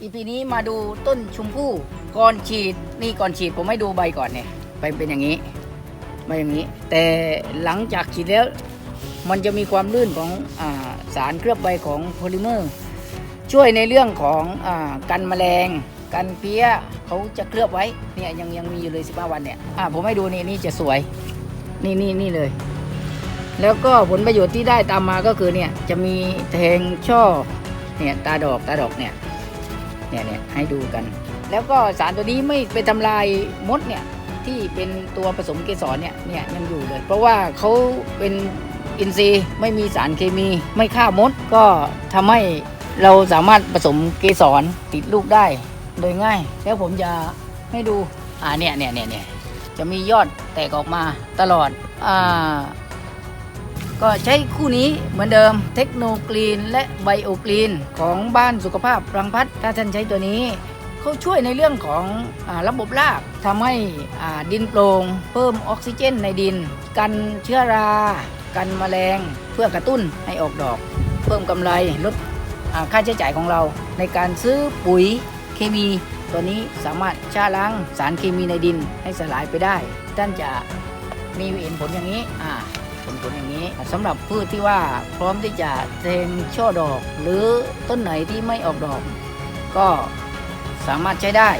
อีพีนี้มาดูต้นชมพู่ก่อนฉีดนี่ก่อนฉีดผมให้ดูใบก่อนเนี่ยใบเป็นอย่างนี้ใบอย่างนี้ แต่หลังจากฉีดแล้ว มันจะมีความลื่นของอสารเคลือบใบของโพลิเมอร์ ช่วยในเรื่องของอกันแมลง กันเพี้ยเขาจะเคลือบไว้เนี่ยยังยังมีอยู่เลย 15 วันเนี่ยผมให้ดูนี่นี่จะสวยนี่นี่นี่เลย แล้วก็ผลประโยชน์ที่ได้ตามมาก็คือเนี่ยจะมีแทงช่อเนี่ยตาดอกตาดอกเนี่ย เนี่ยเนี่ยให้ดูกัน แล้วก็สารตัวนี้ไม่ไปทำลายมดเนี่ยที่เป็นตัวผสมเกสรเนี่ยเนี่ยยังอยู่เลย เพราะว่าเขาเป็นอินทรีย์ไม่มีสารเคมี ไม่ฆ่ามดก็ทำให้เราสามารถผสมเกสรติดลูกได้โดยง่าย แล้วผมจะให้ดูอ่าเนี่ยเนี่ยเนี่ยเนี่ยจะมียอดแตกออกมาตลอดอ่า ก็ใช้คู่นี้เหมือนเดิมเทคโนกรีนและไบโอกรีนของบ้านสุขภาพรังพัฒถ้าท่านใช้ตัวนี้เขาช่วยในเรื่องของอระบบรากทำให้ดินโปร่งเพิ่มออกซิเจนในดิน กันเชื้อรา กันแมลง เพื่อกระตุ้นให้ออกดอก เพิ่มกำไรลดค่าใช้จ่ายของเรา ในการซื้อปุ๋ยเคมีตัวนี้สามารถชาล้างสารเคมีในดินให้สลายไปได้ ท่านจะมีเห็นผลอย่างนี้อ่า ผลผลอย่างนี้สำหรับพืชที่ว่าพร้อมที่จะแทงช่อดอก หรือต้นไหนที่ไม่ออกดอก ก็สามารถใช้ได้